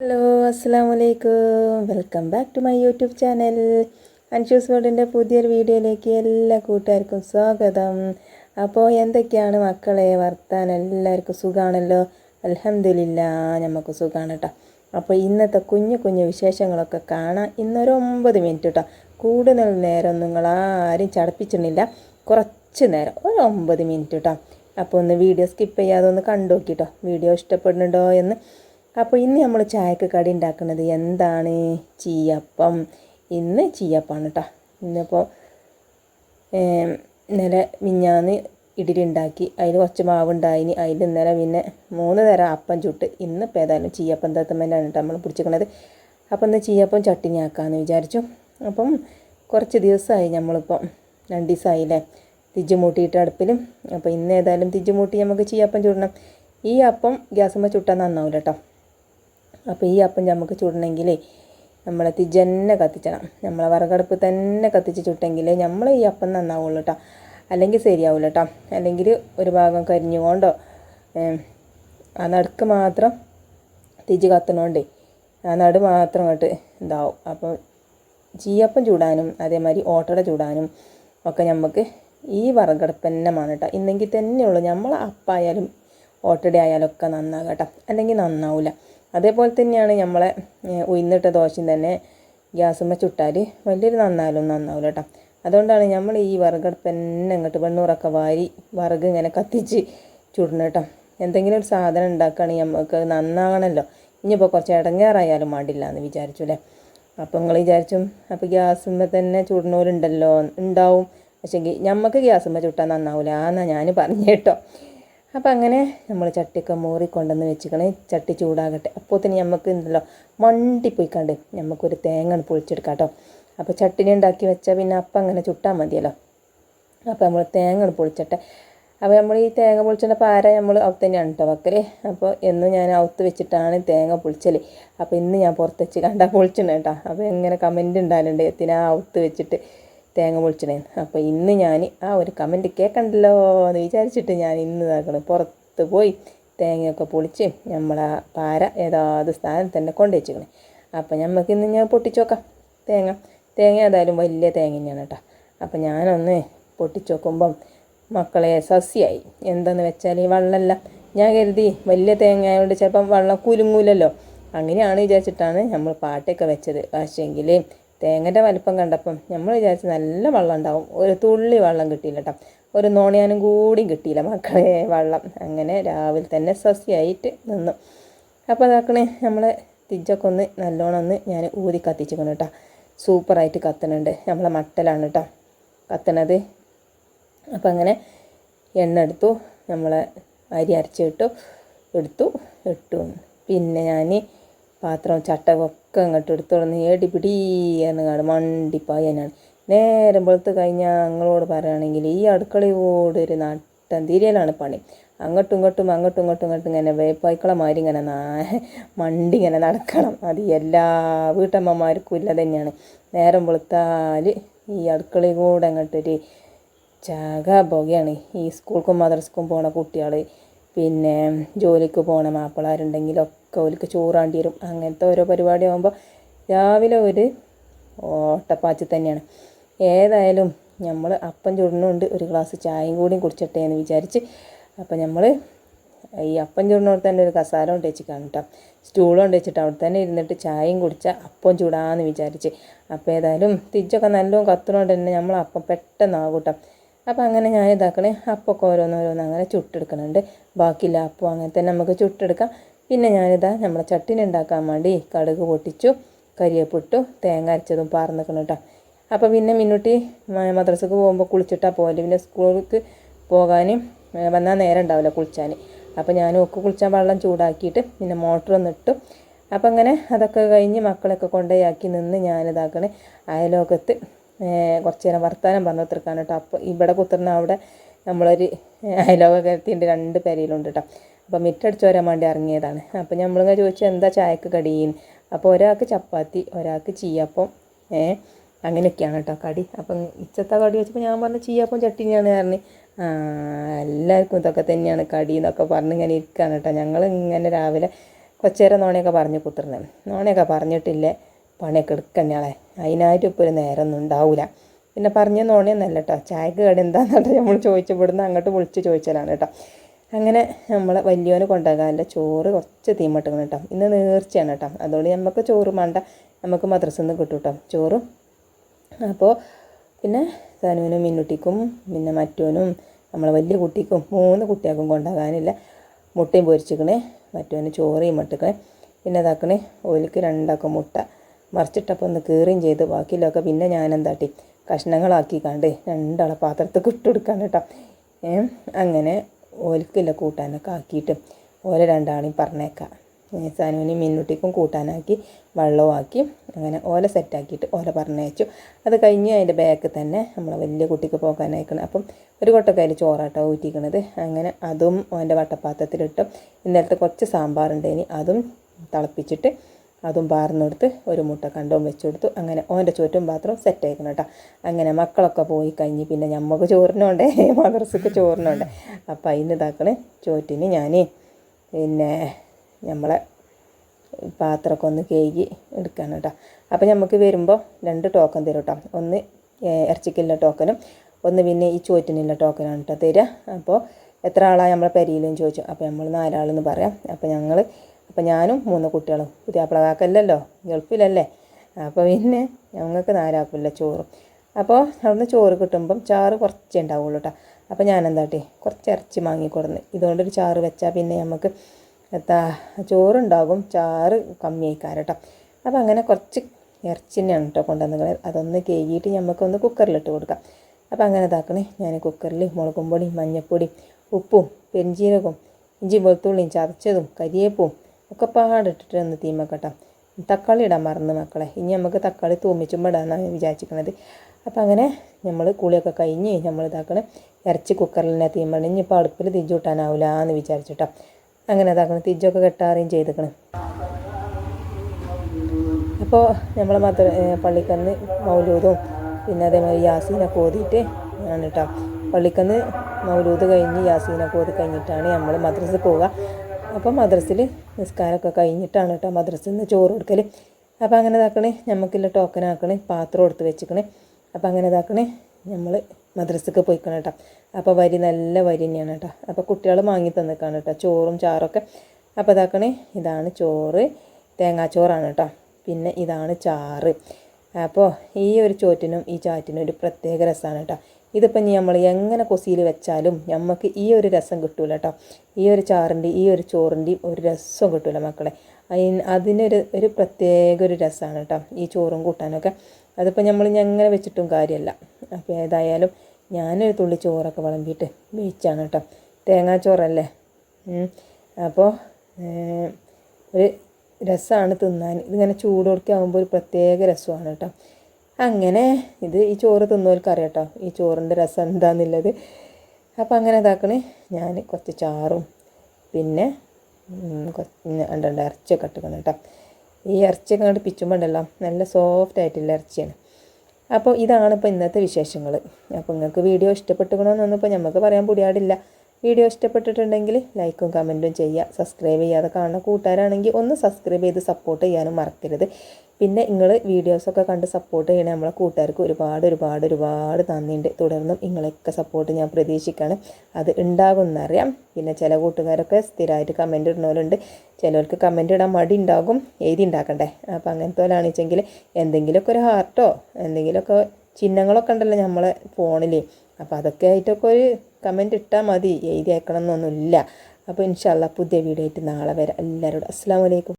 Hello അസ്സാം വലൈക്കും welcome back to my YouTube channel. Anshu's വേൾഡിന്റെ പുതിയൊരു വീഡിയോയിലേക്ക് എല്ലാ കൂട്ടുകാർക്കും സ്വാഗതം. അപ്പോൾ എന്തൊക്കെയാണ് മക്കളെ? വർത്താൻ എല്ലാവർക്കും സുഖമാണല്ലോ അലഹമില്ല നമുക്ക് സുഖമാണ് കേട്ടോ അപ്പോൾ ഇന്നത്തെ കുഞ്ഞു കുഞ്ഞു വിശേഷങ്ങളൊക്കെ കാണാം ഇന്നൊരു ഒമ്പത് മിനിറ്റ് കേട്ടോ കൂടുതൽ നേരം നിങ്ങൾ ആരും ചടപ്പിച്ചിട്ടില്ല. കുറച്ച് നേരം ഒരു ഒമ്പത് മിനിറ്റ് കേട്ടോ അപ്പോൾ ഒന്ന് വീഡിയോ സ്കിപ്പ് ചെയ്യാതെ ഒന്ന് കണ്ടു നോക്കിട്ടോ വീഡിയോ ഇഷ്ടപ്പെടുന്നുണ്ടോ എന്ന് അപ്പോൾ ഇന്ന് നമ്മൾ ചായക്ക് കടി ഉണ്ടാക്കുന്നത് എന്താണ്? ചീയപ്പം. ഇന്ന് ചീയപ്പാണ് കേട്ടോ ഇന്നിപ്പോൾ ഇന്നലെ മിഞ്ഞാന്ന് ഇഡലി ഉണ്ടാക്കി അതിൽ കുറച്ച് മാവ് ഉണ്ടായിന് അതിൽ ഇന്നലെ പിന്നെ മൂന്ന് തരം അപ്പം ചുട്ട്. ഇന്നിപ്പോൾ ഏതായാലും ചീയപ്പം തത്തുമ്മേലാണ് കേട്ടോ നമ്മൾ പിടിച്ചിരിക്കണത് അപ്പം ഇന്ന് ചീയപ്പം ചട്ടിനി വിചാരിച്ചു. അപ്പം കുറച്ച് ദിവസമായി നമ്മളിപ്പം രണ്ട് ദിവസമായില്ലേ തിജ്ജ് മൂട്ടിയിട്ട് അടുപ്പിലും. അപ്പോൾ ഇന്ന് ഏതായാലും തിജ്ജ് മൂട്ടി നമുക്ക് ചീയപ്പം ചുടണം. ഈ അപ്പം ഗ്യാസുമ്മ ചുട്ടാൽ നന്നാവില്ല കേട്ടോ അപ്പോൾ ഈ അപ്പം നമുക്ക് ചുടണമെങ്കിലേ നമ്മളെ തിജ് തന്നെ കത്തിച്ചണം. നമ്മളെ വിറകടുപ്പ് തന്നെ കത്തിച്ച് ചുട്ടെങ്കിൽ നമ്മൾ ഈ അപ്പം നന്നാവുള്ളൂ കേട്ടോ അല്ലെങ്കിൽ ശരിയാവില്ല കേട്ടോ അല്ലെങ്കിൽ ഒരു ഭാഗം കരിഞ്ഞുകൊണ്ടോ ആ നടുക്ക് മാത്രം തിജ് കത്തണോണ്ടേ ആ നടു മാത്രം അങ്ങോട്ട് ഇതാവും. അപ്പോൾ ചീയപ്പം ചൂടാനും അതേമാതിരി ഓട്ടട ചൂടാനും ഒക്കെ നമുക്ക് ഈ വിറകടുപ്പ് തന്നെ വേണം കേട്ടോ ഇന്നെങ്കിൽ തന്നെയുള്ളൂ. നമ്മൾ അപ്പായാലും ഓട്ടട ആയാലും ഒക്കെ നന്നാകും കേട്ടോ. അല്ലെങ്കിൽ നന്നാവില്ല അതേപോലെ തന്നെയാണ് നമ്മളെ ഉയർന്നിട്ട ദോശയും തന്നെ ഗ്യാസുമ്മ ചുട്ടാൽ വലിയൊരു നന്നാലും നന്നാവില്ല കേട്ടോ. അതുകൊണ്ടാണ് നമ്മൾ ഈ വിറകടുപ്പ് തന്നെ അങ്ങോട്ട് വെണ്ണൂറൊക്കെ വാരി വിറക് ഇങ്ങനെ കത്തിച്ച് ചുടണം കേട്ടോ. എന്തെങ്കിലും ഒരു സാധനം ഉണ്ടാക്കുകയാണെങ്കിൽ നമുക്ക് നന്നാകണമല്ലോ ഇനിയിപ്പോൾ കുറച്ച് ഇടങ്ങേറായാലും വേണ്ടില്ല എന്ന് വിചാരിച്ചു അല്ലേ? അപ്പോൾ നിങ്ങൾ വിചാരിച്ചും അപ്പോൾ ഗ്യാസുമ്മ തന്നെ ചുടണോരുണ്ടല്ലോ ഉണ്ടാവും. പക്ഷേങ്കിൽ ഞമ്മക്ക് ഗ്യാസുമ്മ ചുട്ടാൽ നന്നാവില്ല എന്നാണ് ഞാൻ പറഞ്ഞു കേട്ടോ. അപ്പോൾ അങ്ങനെ നമ്മൾ ചട്ടിയൊക്കെ മോറി കൊണ്ടുവന്ന് വെച്ചിക്കണേ ചട്ടി ചൂടാകട്ടെ. അപ്പോൾ തന്നെ നമുക്ക് ഉണ്ടല്ലോ മണ്ടി പോയിക്കാണ്ട് നമുക്കൊരു തേങ്ങ പൊളിച്ചെടുക്കാം കേട്ടോ അപ്പോൾ ചട്ടിനി ഉണ്ടാക്കി വെച്ചാൽ പിന്നെ അപ്പം അങ്ങനെ ചുട്ടാൽ മതിയല്ലോ. അപ്പോൾ നമ്മൾ തേങ്ങ പൊളിച്ചട്ടെ. അപ്പോൾ നമ്മൾ ഈ തേങ്ങ പൊളിച്ചിട്ട് പാര നമ്മൾ അവിടെ തന്നെയാണ് കേട്ടോ വെക്കൽ അപ്പോൾ എന്നും ഞാൻ ഔത്ത് വെച്ചിട്ടാണ് തേങ്ങ പൊളിച്ചൽ അപ്പോൾ ഇന്ന് ഞാൻ പുറത്ത് വെച്ച് കണ്ടാൽ പൊളിച്ചിട്ടുണ്ട് കേട്ടോ അപ്പോൾ എങ്ങനെ കമന്റ് ഉണ്ടാകലുണ്ട് എത്തിനാ ഔത്ത് വെച്ചിട്ട്. തേങ്ങ പൊളിച്ചണേ അപ്പോൾ ഇന്ന് ഞാൻ ആ ഒരു കമന്റ് കേൾക്കണ്ടല്ലോ എന്ന് വിചാരിച്ചിട്ട് ഞാൻ ഇന്ന് ഇതാക്കണം പുറത്ത് പോയി തേങ്ങയൊക്കെ പൊളിച്ച് നമ്മളാ പാര ഏതാത് സ്ഥാനത്ത് തന്നെ കൊണ്ടു വെച്ചിക്കണേ അപ്പോൾ നമുക്ക് ഇന്ന് ഞാൻ പൊട്ടിച്ചോക്കാം തേങ്ങ തേങ്ങ ഏതായാലും വലിയ തേങ്ങ തന്നെയാണ് കേട്ടോ അപ്പോൾ ഞാനൊന്ന് പൊട്ടിച്ചോക്കുമ്പം മക്കളെ സസ്യമായി എന്തെന്ന് വെച്ചാൽ ഈ വെള്ളമല്ല ഞാൻ കരുതി വലിയ തേങ്ങ ആയതുകൊണ്ട് ചിലപ്പം വെള്ളം കുലുങ്ങൂലല്ലോ. അങ്ങനെയാണ് വിചാരിച്ചിട്ടാണ് നമ്മൾ പാട്ടൊക്കെ വെച്ചത്. പക്ഷേങ്കിൽ തേങ്ങന്റെ വലിപ്പം കണ്ടപ്പം നമ്മൾ വിചാരിച്ച് നല്ല വെള്ളം ഉണ്ടാവും. ഒരു തുള്ളി വെള്ളം കിട്ടിയില്ല കേട്ടോ ഒരു നോണിയാനും കൂടി കിട്ടിയില്ല മക്കളെ വെള്ളം. അങ്ങനെ രാവിലെ തന്നെ സസ്യമായിട്ട് നിന്നു. അപ്പോൾ അതാക്കണേ നമ്മളെ തിജ്ജൊക്കെ ഒന്ന് നല്ലോണം ഒന്ന് ഞാൻ ഊതി കത്തിച്ചിക്കണം കേട്ടോ സൂപ്പറായിട്ട് കത്തണുണ്ട്. നമ്മളെ മട്ടലാണ് കേട്ടോ കത്തണത്. അപ്പം അങ്ങനെ എണ്ണ എടുത്തു നമ്മളെ അരി അരച്ചിട്ടു എടുത്തു ഇട്ടു. പിന്നെ ഞാൻ പാത്രം ചട്ടകൊക്കെ അങ്ങോട്ട് എടുത്തോളന്ന് ഏടി പിടി എന്ന് കാണും മണ്ടിപ്പായനാണ് നേരം വെളുത്ത് കഴിഞ്ഞാൽ ഞങ്ങളോട് പറയുകയാണെങ്കിൽ ഈ അടുക്കളയോട് ഒരു നട്ടം തിരിയലാണ് പണി. അങ്ങോട്ടും ഇങ്ങോട്ടും അങ്ങോട്ടും ഇങ്ങോട്ടും ഇങ്ങോട്ടും ഇങ്ങനെ വേപ്പായ്ക്കളമാരി ഇങ്ങനെ മണ്ടി ഇങ്ങനെ നടക്കണം. അത് എല്ലാ വീട്ടമ്മമാർക്കും ഇല്ല തന്നെയാണ്. നേരം വെളുത്താൽ ഈ അടുക്കളയിൽ കൂടെ അങ്ങോട്ടൊരു ചക പുകയാണ്. ഈ സ്കൂൾക്കും മദ്രസക്കും പോണ കുട്ടികൾ പിന്നെ ജോലിക്ക് പോണ മാപ്പിളാരുണ്ടെങ്കിലൊക്കെ ഓലിക്ക് ചോറാണ്ടി വരും. അങ്ങനത്തെ ഓരോ പരിപാടി ആകുമ്പോൾ രാവിലെ ഒരു ഓട്ടപ്പാച്ച് തന്നെയാണ്. ഏതായാലും നമ്മൾ അപ്പം ചുടുന്നുണ്ട് ഒരു ഗ്ലാസ് ചായയും കൂടിയും കുടിച്ചിട്ടേ എന്ന് വിചാരിച്ച് അപ്പം നമ്മൾ ഈ അപ്പം ചുടുന്നോട് തന്നെ ഒരു കസാല കൊണ്ട് വെച്ചിട്ടാണ് കേട്ടോ സ്റ്റൂളും കൊണ്ട് വെച്ചിട്ട് അവിടെ തന്നെ ഇരുന്നിട്ട് ചായയും കുടിച്ച അപ്പം ചൂടാന്ന് വിചാരിച്ച്. അപ്പോൾ ഏതായാലും തിരിച്ചൊക്കെ നല്ലോണം കത്തുന്നതുകൊണ്ട് തന്നെ നമ്മൾ അപ്പം പെട്ടെന്നാകും കേട്ടോ അപ്പോൾ അങ്ങനെ ഞാൻ ഇതാക്കണേ. അപ്പൊക്കെ ഓരോന്നോരോന്ന് അങ്ങനെ ചുട്ടെടുക്കുന്നുണ്ട് ബാക്കിയില്ല അപ്പം അങ്ങനെ തന്നെ നമുക്ക് ചുട്ടെടുക്കാം. പിന്നെ ഞാനിതാ നമ്മളെ ചട്ടിനി ഉണ്ടാക്കാൻ വേണ്ടി കടുക് പൊട്ടിച്ചു കരിയപ്പിട്ടു തേങ്ങ അരച്ചതും പാർന്നിക്കണം കേട്ടോ അപ്പോൾ പിന്നെ മിന്നുട്ടി മദ്രസക്ക് പോകുമ്പോൾ കുളിച്ചിട്ടാ പോലെ പിന്നെ സ്കൂളിലേക്ക് പോകാനും വന്നാൽ നേരം ഉണ്ടാവില്ല കുളിച്ചാൻ അപ്പോൾ ഞാൻ ഒക്കെ കുളിച്ചാൽ വെള്ളം ചൂടാക്കിയിട്ട് പിന്നെ മോട്ടർ ഒന്ന് ഇട്ടു. അപ്പം അങ്ങനെ അതൊക്കെ കഴിഞ്ഞ് മക്കളൊക്കെ കൊണ്ടുപോയി ആക്കി നിന്ന് ഞാനിതാക്കണേ അയലോകത്ത്. കുറച്ച് നേരം വർത്തമാനം പറഞ്ഞു തീർക്കാൻ കേട്ടോ. അപ്പോൾ ഇവിടെ കുത്തുന്ന അവിടെ നമ്മളൊരു അയലോകത്തിന്റെ രണ്ട് പെരയിലുണ്ട് കേട്ടോ. അപ്പോൾ മിറ്റടിച്ച് വരാൻ വേണ്ടി ഇറങ്ങിയതാണ്. അപ്പോൾ നമ്മളിങ്ങനെ ചോദിച്ചു എന്താ ചായക്ക് കടിയെന്ന് അപ്പോൾ ഒരാൾക്ക് ചപ്പാത്തി ഒരാൾക്ക് ചീയപ്പം ഏ അങ്ങനെയൊക്കെയാണ് കേട്ടോ കടി. അപ്പം ഇച്ചത്തെ കടി വെച്ചപ്പോൾ ഞാൻ പറഞ്ഞു ചീയപ്പം ചട്ടിനിയാണ് പറഞ്ഞു. എല്ലാവർക്കും ഇതൊക്കെ തന്നെയാണ് കടി എന്നൊക്കെ പറഞ്ഞ് ഇങ്ങനെ ഇരിക്കുകയാണ് കേട്ടോ. ഞങ്ങൾ ഇങ്ങനെ രാവിലെ കൊച്ചേരം നോണയൊക്കെ പറഞ്ഞു കുത്തിർന്നെ. നോണയൊക്കെ പറഞ്ഞിട്ടില്ലേ? പണിയൊക്കെ എടുക്കണയാളെ അതിനായിട്ട് ഇപ്പോൾ ഒരു നേരമൊന്നും ഉണ്ടാവില്ല പിന്നെ പറഞ്ഞ നല്ല കേട്ടോ ചായക്ക് കട എന്താണെന്നിട്ട് നമ്മൾ ചോദിച്ചപ്പെടുന്ന അങ്ങോട്ട് വിളിച്ച് ചോദിച്ചാലാണ് കേട്ടോ അങ്ങനെ നമ്മൾ വലിയവന് കൊണ്ടുപോകാനുള്ള ചോറ് കുറച്ച് തീമട്ടുകൾ കേട്ടോ ഇന്ന് നേർച്ചയാണ് കേട്ടോ അതുകൊണ്ട് നമുക്ക് ചോറ് വേണ്ട. നമുക്ക് മദ്രസയിൽ നിന്ന് കിട്ടും കേട്ടോ ചോറും. അപ്പോൾ പിന്നെ സനുവിനും മിന്നുട്ടിക്കും പിന്നെ മറ്റോനും നമ്മളെ വലിയ കുട്ടിക്കും മൂന്ന് കുട്ടികൾക്കും കൊണ്ടാകാനില്ല മുട്ടയും പൊരിച്ചിക്കണേ മറ്റോന് ചോറ് ഇട്ടിക്കണേ പിന്നെ ഇതാക്കണേ. ഓലിക്ക് രണ്ടാക്കും മുട്ട. മറിച്ചിട്ടപ്പോൾ ഒന്ന് കീറുകയും ചെയ്ത് ബാക്കിയിലൊക്കെ പിന്നെ ഞാൻ എന്താട്ടി കഷ്ണങ്ങളാക്കി കണ്ട് രണ്ടാളെ പാത്രത്തിൽ ഇട്ടുകൊടുക്കാൻ കേട്ടോ. അങ്ങനെ ഓൽക്കില്ല കൂട്ടാനൊക്കെ ആക്കിയിട്ട് ഓലെ രണ്ടാളെയും പറഞ്ഞേക്കാം. സാനുവിനെയും മിന്നുട്ടിക്കും കൂട്ടാനാക്കി വെള്ളവും ആക്കി അങ്ങനെ ഓല സെറ്റാക്കിയിട്ട് ഓല പറഞ്ഞയച്ചു. അത് കഴിഞ്ഞ് അതിന്റെ ബാക്കിൽ തന്നെ നമ്മൾ വലിയ കുട്ടിക്ക് പോകാനായിക്കണം. അപ്പം ഒരു കൊട്ടക്കയിൽ ചോറാട്ടോ ഊറ്റിക്കണത്. അങ്ങനെ അതും ഓന്റെ വട്ടപ്പാത്രത്തിലിട്ടും ഇന്നലത്തെ കുറച്ച് സാമ്പാറുണ്ടേനി. അതും തിളപ്പിച്ചിട്ട് അതും പാർന്നെടുത്ത് ഒരു മുട്ട കണ്ടവും വെച്ചെടുത്തു. അങ്ങനെ ഓന്റെ ചുറ്റും പാത്രം സെറ്റ് ആയിക്കണം കേട്ടോ അങ്ങനെ മക്കളൊക്കെ പോയി കഴിഞ്ഞ് പിന്നെ ഞമ്മക്ക് ചോറിനുണ്ടേ മദർസക്ക് ചോറിനുണ്ട്. അപ്പം അതിന് ഇതാക്കണേ ചോറ്റിന് ഞാൻ പിന്നെ നമ്മളെ പാത്രമൊക്കെ ഒന്ന് കേകി എടുക്കണം കേട്ടോ അപ്പോൾ നമുക്ക് വരുമ്പോൾ രണ്ട് ടോക്കൺ തരും കേട്ടോ ഒന്ന് ഇറച്ചിക്കുള്ള ടോക്കനും ഒന്ന് പിന്നെ ഈ ചോറ്റിനുള്ള ടോക്കനാണ് കേട്ടോ തരിക അപ്പോൾ എത്ര ആളാണ് നമ്മളെ പെരിയിലും ചോദിച്ചു. അപ്പോൾ നമ്മൾ നാലാളെന്ന് പറയാം. അപ്പോൾ ഞങ്ങൾ അപ്പോൾ ഞാനും മൂന്ന് കുട്ടികളും പുതിയാപ്പിള കാക്കല്ലല്ലോ ഗൾഫിലല്ലേ. അപ്പോൾ പിന്നെ ഞങ്ങൾക്ക് നാലാക്കില്ല ചോറും. അപ്പോൾ അവിടുന്ന് ചോറ് കിട്ടുമ്പം ചാറ് കുറച്ചേ ഉണ്ടാവുള്ളൂ കേട്ടോ അപ്പോൾ ഞാൻ എന്താട്ടി കുറച്ച് ഇറച്ചി വാങ്ങിക്കൊടുന്ന് ഇതുകൊണ്ടൊരു ചാറ് വെച്ചാൽ പിന്നെ നമുക്ക് എത്താ ചോറുണ്ടാകും ചാറ് കമ്മിയായിക്കാരം കേട്ടോ അപ്പോൾ അങ്ങനെ കുറച്ച് ഇറച്ചി തന്നെയാണ് കേട്ടോ കൊണ്ടുവന്നത് അതൊന്ന് കേകിയിട്ട് നമുക്കൊന്ന് കുക്കറിലിട്ട് കൊടുക്കാം. അപ്പോൾ അങ്ങനെ ഇതാക്കണേ. ഞാൻ കുക്കറിൽ മുളകും പൊടി മഞ്ഞൾപ്പൊടി ഉപ്പും പെരിഞ്ചീരകവും ഇഞ്ചി വെളുത്തുള്ളിയും ചതച്ചതും കരിയേപ്പും ഒക്കെ പാടിട്ടിട്ട് ഒന്ന് തീമക്കട്ടോ. തക്കാളി ഇടാൻ മറന്നു മക്കളെ. ഇനി നമുക്ക് തക്കാളി തൂമിച്ചുമ്പോൾ ഞാൻ വിചാരിച്ചിരിക്കുന്നത് അപ്പോൾ അങ്ങനെ നമ്മൾ കുളിയൊക്കെ കഴിഞ്ഞ് നമ്മൾ ഇതാക്കണം ഇറച്ചി കുക്കറിൽ തന്നെ തീമണം. ഇനിയിപ്പോൾ അടുപ്പിൽ തിരിച്ചു കൂട്ടാനാവില്ല എന്ന് വിചാരിച്ചിട്ടോ. അങ്ങനെ ഇതാക്കണം. തിരിച്ചൊക്കെ കെട്ടാറുകയും ചെയ്തിക്കണം. അപ്പോൾ നമ്മൾ മാത്ര പള്ളിക്കന്ന് മൗലൂദും പിന്നെ അതേമാതിരി യാസീനെ ഓതിയിട്ട് ആണ് കേട്ടോ പള്ളിക്കന്ന് മൗലൂദ് കഴിഞ്ഞ് യാസീനെ ഓതി കഴിഞ്ഞിട്ടാണ് നമ്മൾ മദ്രസ പോവുക. അപ്പോൾ മദ്രസിൽ നിസ്കാരമൊക്കെ കഴിഞ്ഞിട്ടാണ് കേട്ടോ മദ്രസിൽ നിന്ന് ചോറ് കൊടുക്കൽ അപ്പോൾ അങ്ങനെ ഇതാക്കണേ നമുക്കുള്ള ടോക്കൺ ആക്കണേ പാത്രം എടുത്ത് വെച്ചിക്കണേ. അപ്പോൾ അങ്ങനെ ഇതാക്കണേ നമ്മൾ മദ്രസക്ക് പോയിക്കണം കേട്ടോ. അപ്പോൾ വരി നല്ല വരി തന്നെയാണ് കേട്ടോ. അപ്പോൾ കുട്ടികൾ വാങ്ങി തന്നിക്കാണ് കേട്ടോ ചോറും ചാറൊക്കെ. അപ്പോൾ ഇതാക്കണേ ഇതാണ് ചോറ് തേങ്ങാച്ചോറാണ് കേട്ടോ. പിന്നെ ഇതാണ് ചാറ്. അപ്പോൾ ഈ ഒരു ചോറ്റിനും ഈ ചാറ്റിനും ഒരു പ്രത്യേക രസമാണ് കേട്ടോ. ഇതിപ്പോൾ ഇനി നമ്മൾ എങ്ങനെ കൊസിയിൽ വെച്ചാലും നമുക്ക് ഈ ഒരു രസം കിട്ടൂല കേട്ടോ ഈ ഒരു ചാറിന്റെ ഈ ഒരു ചോറിന്റെയും ഒരു രസം കിട്ടൂല മക്കളെ. അതിന് അതിനൊരു ഒരു പ്രത്യേക ഒരു രസമാണ് കേട്ടോ ഈ ചോറും കൂട്ടാനൊക്കെ. അതിപ്പോൾ നമ്മൾ എങ്ങനെ വെച്ചിട്ടും കാര്യമല്ല അപ്പോൾ ഏതായാലും ഞാനൊരു തുള്ളി ചോറൊക്കെ വിളമ്പിയിട്ട് വെച്ചാണ് കേട്ടോ തേങ്ങാച്ചോറല്ലേ അപ്പോൾ ഒരു രസമാണ് തിന്നാൻ. ഇതിങ്ങനെ ചൂട് ആകുമ്പോൾ ഒരു പ്രത്യേക രസമാണ് കേട്ടോ അങ്ങനെ ഇത് ഈ ചോറ് തിന്നവർക്ക് അറിയാം കേട്ടോ ഈ ചോറിന്റെ രസം എന്താണെന്നുള്ളത് അപ്പോൾ അങ്ങനെ ഇതാക്കണേ. ഞാൻ കുറച്ച് ചാറും പിന്നെ ഉണ്ട് ഇറച്ചിയൊക്കെ ഇട്ടിക്കണം കേട്ടോ ഈ ഇറച്ചിയൊക്കെ അങ്ങോട്ട് പിച്ചുമ്പോൾ ഉണ്ടല്ലോ നല്ല സോഫ്റ്റ് ആയിട്ടുള്ള ഇറച്ചിയാണ്. അപ്പോൾ ഇതാണ് ഇപ്പോൾ ഇന്നത്തെ വിശേഷങ്ങൾ അപ്പോൾ നിങ്ങൾക്ക് വീഡിയോ ഇഷ്ടപ്പെട്ടുകണമെന്നൊന്നും ഇപ്പോൾ നമുക്ക് പറയാൻ പുടിയാടില്ല. വീഡിയോ ഇഷ്ടപ്പെട്ടിട്ടുണ്ടെങ്കിൽ ലൈക്കും കമന്റും ചെയ്യുക. സബ്സ്ക്രൈബ് ചെയ്യാതെ കാണുന്ന കൂട്ടുകാരാണെങ്കിൽ ഒന്ന് സബ്സ്ക്രൈബ് ചെയ്ത് സപ്പോർട്ട് ചെയ്യാനും മറക്കരുത്. പിന്നെ നിങ്ങൾ വീഡിയോസൊക്കെ കണ്ട് സപ്പോർട്ട് ചെയ്യണേ നമ്മളെ കൂട്ടുകാർക്ക് ഒരുപാട് ഒരുപാട് ഒരുപാട് നന്ദിയുണ്ട്. തുടർന്നും നിങ്ങളെയൊക്കെ സപ്പോർട്ട് ഞാൻ പ്രതീക്ഷിക്കുകയാണ് അത് ഉണ്ടാകുമെന്നറിയാം പിന്നെ ചില കൂട്ടുകാരൊക്കെ സ്ഥിരമായിട്ട് കമന്റ് ഇടുന്നവരുണ്ട്. ചിലവർക്ക് കമന്റ് ഇടാൻ മടി ഉണ്ടാകും. എഴുതി ഉണ്ടാക്കണ്ടേ? അപ്പോൾ അങ്ങനത്തെ പോലാണെന്ന് വെച്ചെങ്കിൽ എന്തെങ്കിലുമൊക്കെ ഒരു ഹാർട്ടോ എന്തെങ്കിലുമൊക്കെ ചിഹ്നങ്ങളൊക്കെ ഉണ്ടല്ലോ നമ്മളെ ഫോണിൽ അപ്പോൾ അതൊക്കെ ആയിട്ടൊക്കെ ഒരു കമന്റ് ഇട്ടാൽ മതി. എഴുതി അയക്കണം എന്നൊന്നുമില്ല അപ്പോൾ ഇൻഷാല്ല പുതിയ വീഡിയോ ആയിട്ട് നാളെ വരാം. എല്ലാവരോടും അസ്സാം വലൈക്കും